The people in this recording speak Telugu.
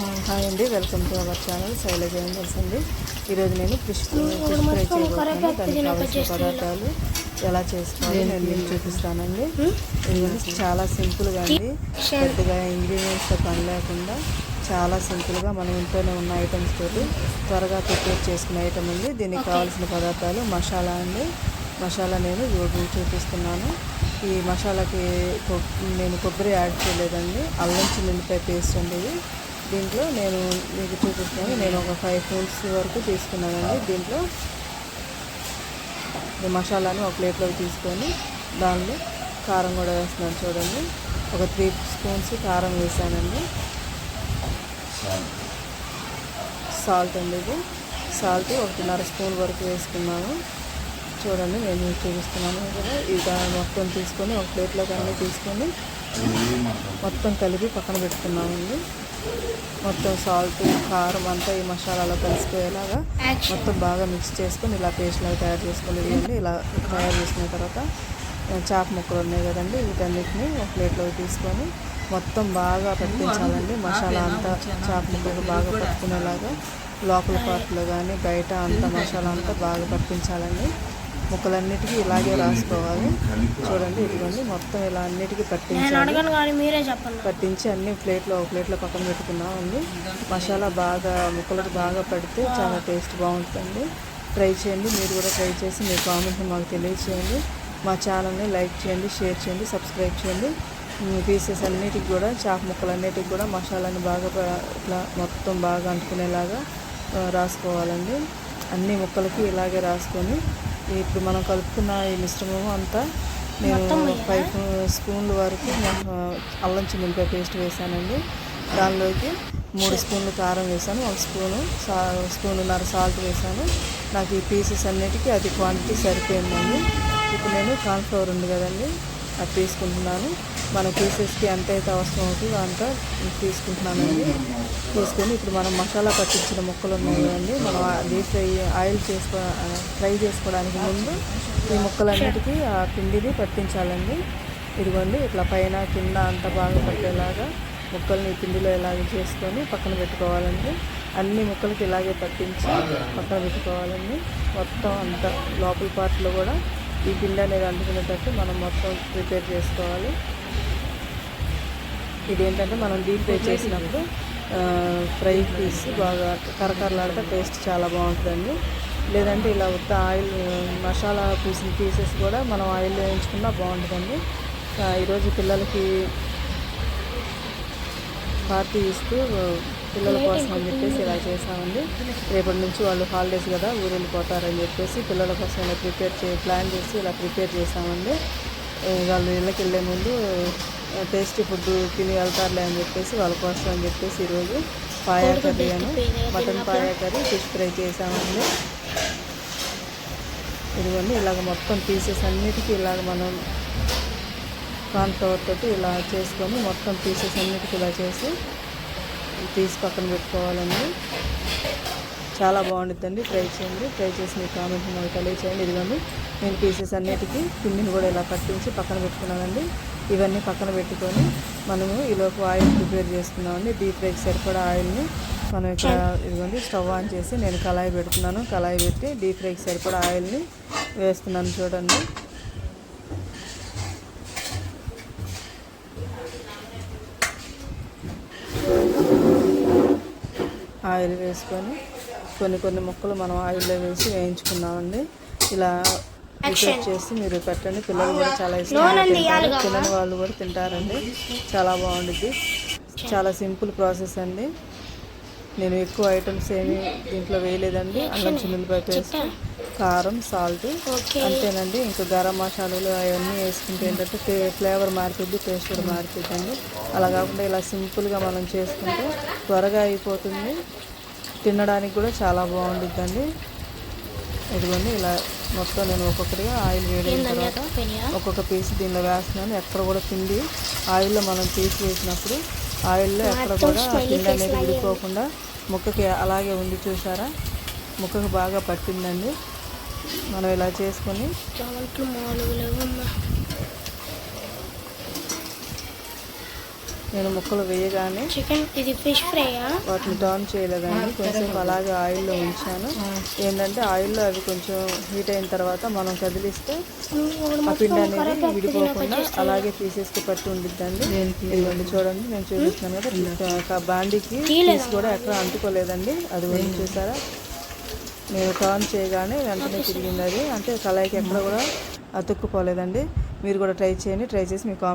హాయ్ అండి. Welcome to our channel. Shailaja అండి. ఈరోజు నేను ఫిష్ ఫిష్ ఫ్రై చేయబోతున్నాను. దానికి కావాల్సిన పదార్థాలు ఎలా చేసుకోవాలి నేను మీకు చూపిస్తానండి. ఇది చాలా సింపుల్గా అండి. పెద్దగా ఇంగ్రీడియంట్స్ పని లేకుండా చాలా సింపుల్గా మన ఇంట్లోనే ఉన్న ఐటమ్స్ తోటి త్వరగా ప్రిపేర్ చేసుకునే ఐటమ్ అండి. దీనికి కావాల్సిన పదార్థాలు మసాలా అండి. మసాలా నేను ఇప్పుడు చూపిస్తున్నాను. ఈ మసాలాకి నేను కొబ్బరి యాడ్ చేయలేదండి. అల్లం చిల్లిపాయ పేస్ట్ అండి ఇది. దీంట్లో నేను మీకు చూపిస్తాను. నేను ఒక ఫైవ్ స్పూన్స్ వరకు తీసుకున్నానండి. దీంట్లో మసాలాని ఒక ప్లేట్లోకి తీసుకొని దానిలో కారం కూడా వేస్తున్నాను చూడండి. ఒక త్రీ స్పూన్స్ కారం వేసానండి. సాల్ట్ అండి ఇది. సాల్ట్ ఒకటిన్నర స్పూన్ వరకు వేసుకున్నాను. చూడండి నేను చూపిస్తున్నాను కదా. ఇది మొత్తం తీసుకొని ఒక ప్లేట్లోకి అన్నీ తీసుకొని మొత్తం కలిపి పక్కన పెట్టుకున్నామండి. మొత్తం సాల్ట్ కారం అంతా ఈ మసాలాలో కలిసిపోయేలాగా మొత్తం బాగా మిక్స్ చేసుకొని ఇలా పేస్ట్లో తయారు చేసుకోలేదండి ఇవ్వండి. ఇలా తయారు చేసుకున్న తర్వాత చాప ముక్కలు ఉన్నాయి కదండి వీటన్నిటిని ఒక ప్లేట్లోకి తీసుకొని మొత్తం బాగా పట్టించాలండి. మసాలా అంతా చాప ముక్కలు బాగా పట్టుకునేలాగా లోపల పార్ట్లో కానీ బయట అంతా మసాలా అంతా బాగా పట్టించాలండి. ముక్కలన్నిటికీ ఇలాగే రాసుకోవాలి. చూడండి ఇదిగోండి మొత్తం ఇలా అన్నిటికీ నేను పట్టించాలి పట్టించి అన్ని ప్లేట్లో ఒక ప్లేట్లో పక్కన పెట్టుకున్నామండి. మసాలా బాగా ముక్కలకు బాగా పడితే చాలా టేస్ట్ బాగుంటుందండి. ట్రై చేయండి మీరు కూడా ట్రై చేసి మీ కామెంట్ని మాకు తెలియచేయండి. మా ఛానల్ని లైక్ చేయండి షేర్ చేయండి సబ్స్క్రైబ్ చేయండి. పీసెస్ అన్నిటికి కూడా చాప ముక్కలన్నిటికి కూడా మసాలాని బాగా ఇట్లా మొత్తం బాగా అంటుకునేలాగా రాసుకోవాలండి. అన్ని ముక్కలకి ఇలాగే రాసుకొని ఇప్పుడు మనం కలుపుకున్న ఈ మిశ్రమం అంతా నేను ఫైవ్ స్పూన్ల వరకు అల్లం చిన్నిపాయ పేస్ట్ వేసానండి. దానిలోకి మూడు స్పూన్లు కారం వేసాను ఒక స్పూను సా స్పూనున్నర సాల్ట్ వేసాను. నాకు ఈ పీసెస్ అన్నిటికీ అది క్వాంటిటీ సరిపోయిందండి. ఇప్పుడు నేను కార్న్ఫ్లవర్ ఉంది కదండి అది తీసుకుంటున్నాను. మన పీసెస్కి ఎంత అయితే అవసరం అవుతుందో అంత తీసుకుంటున్నానండి. తీసుకొని ఇప్పుడు మనం మసాలా పట్టించిన ముక్కలు ఉన్నాయండి. మనం డీప్ ఫ్రై ఆయిల్ చేసుకో ఫ్రై చేసుకోవడానికి ముందు ఈ ముక్కలన్నిటికీ ఆ పిండిని పట్టించాలండి. ఇదిగోండి ఇట్లా పైన కింద అంత బాగా పట్టేలాగా ముక్కల్ని పిండిలో ఇలాగే చేసుకొని పక్కన పెట్టుకోవాలండి. అన్ని ముక్కలకి ఇలాగే పట్టించి పక్కన పెట్టుకోవాలండి. మొత్తం అంత లోపల పార్ట్లో కూడా ఈ పిండి అనేది అందుకునేటట్టు మనం మొత్తం ప్రిపేర్ చేసుకోవాలి. ఇది ఏంటంటే మనం డీప్ ఫ్రై చేసినప్పుడు ఫ్రై పీస్ బాగా కరకరలాడితే టేస్ట్ చాలా బాగుంటుందండి. లేదంటే ఇలా ఉత్త ఆయిల్ మసాలా పీసిన పీసెస్ కూడా మనం ఆయిల్ వేయించుకున్నా బాగుంటుందండి. ఈరోజు పిల్లలకి పార్టీ ఇస్తూ పిల్లల కోసం అని చెప్పేసి ఇలా చేసామండి రేపటి నుంచి వాళ్ళు హాలిడేస్ కదా ఊరు వెళ్ళిపోతారని చెప్పేసి పిల్లల కోసం ఇలా ప్రిపేర్ చే ప్లాన్ చేసి ఇలా ప్రిపేర్ చేసామండి వాళ్ళు ఇళ్ళకి వెళ్ళే ముందు టేస్టీ ఫుడ్ తిని వెళ్తారులే అని చెప్పేసి వాళ్ళ కోసం అని చెప్పేసి ఈరోజు పాయా కర్రీ అను mutton paya curry fish fry చేసామండి ఇదిగోండి ఇలాగ మొత్తం పీసెస్ అన్నిటికీ ఇలాగ మనం కార్న్ఫ్లవర్ తోటి ఇలా చేసుకొని మొత్తం పీసెస్ అన్నిటికీ ఇలా చేసి తీసి పక్కన పెట్టుకోవాలండి. చాలా బాగుంటుందండి ట్రై చేయండి. ట్రై చేసి మీ కామెంట్ మాకు తెలియచేయండి. ఇదిగోండి నేను పీసెస్ అన్నిటికీ పిండిని కూడా ఇలా పట్టించి పక్కన పెట్టుకున్నానండి. ఇవన్నీ పక్కన పెట్టుకొని మనము ఈలోపు ఆయిల్ ప్రిపేర్ చేసుకున్నామండి డీప్ ఫ్రైకి సరిపడా ఆయిల్ని మనం ఇక్కడ ఇదిగోండి స్టవ్ ఆన్ చేసి నేను కళాయి పెడుతున్నాను. కళాయి పెట్టి డీప్ ఫ్రైకి సరిపడా ఆయిల్ని వేస్తున్నాను చూడండి. ఆయిల్ వేసుకొని కొన్ని కొన్ని ముక్కలు మనం ఆయిల్లో వేసి వేయించుకున్నామండి. ఇలా చేసి మీరు పెట్టండి. పిల్లలు కూడా చాలా ఇష్టంగా తింటారు. తినని వాళ్ళు కూడా తింటారండి. చాలా బాగుంటుంది చాలా సింపుల్ ప్రాసెస్ అండి. నేను ఎక్కువ ఐటమ్స్ ఏమీ దీంట్లో వేయలేదండి. అల్లం చిన్నులపాయ పేస్ట్ కారం సాల్ట్ అంతేనండి. ఇంకా గరం మసాలాలు అవన్నీ వేసుకుంటే ఏంటంటే ఫ్లే- ఫ్లేవర్ మారిపోద్ది టేస్ట్ కూడా మారిపోద్దండి. అలా కాకుండా ఇలా సింపుల్గా మనం చేసుకుంటే త్వరగా అయిపోతుంది. తినడానికి కూడా చాలా బాగుంటుందండి ఇదిగోండి ఇలా మొత్తం నేను ఒక్కొక్కటిగా ఆయిల్ వేడిన తర్వాత ఒక్కొక్క పీస్ దీనిలో వేస్తున్నాను. ఎక్కడ కూడా పిండి ఆయిల్లో మనం తీసి వేసినప్పుడు ఆయిల్లో ఎక్కడ కూడా పిండి అనేది విడిపోకుండా ముక్కకి అలాగే ఉంది చూసారా? ముక్కకు బాగా పట్టిందండి. మనం ఇలా చేసుకొని నేను ముక్కలు వేయగానే చికెన్ ఇది ఫిష్ ఫ్రైయా వాటిని టర్న్ చేయలేదండి కొంచెం అలాగే ఆయిల్లో ఉంచాను ఏంటంటే ఆయిల్లో అవి కొంచెం హీట్ అయిన తర్వాత మనం కదిలిస్తే ఆ పిండి అనేది విడిపోకుండా అలాగే పీసెస్కి పట్టి ఉండిద్దండి ఇదిగోండి చూడండి నేను చూపిస్తున్నాను కదా బాండీకి పీస్ కూడా ఎక్కడ అంటుకోలేదండి అది చూసారా నేను టర్న్ చేయగానే వెంటనే తిరిగింది అది. అంటే కళాయికి ఎక్కడ కూడా అతుక్కుపోలేదండి. మీరు కూడా ట్రై చేయండి. ట్రై చేసి మీ కామెంట్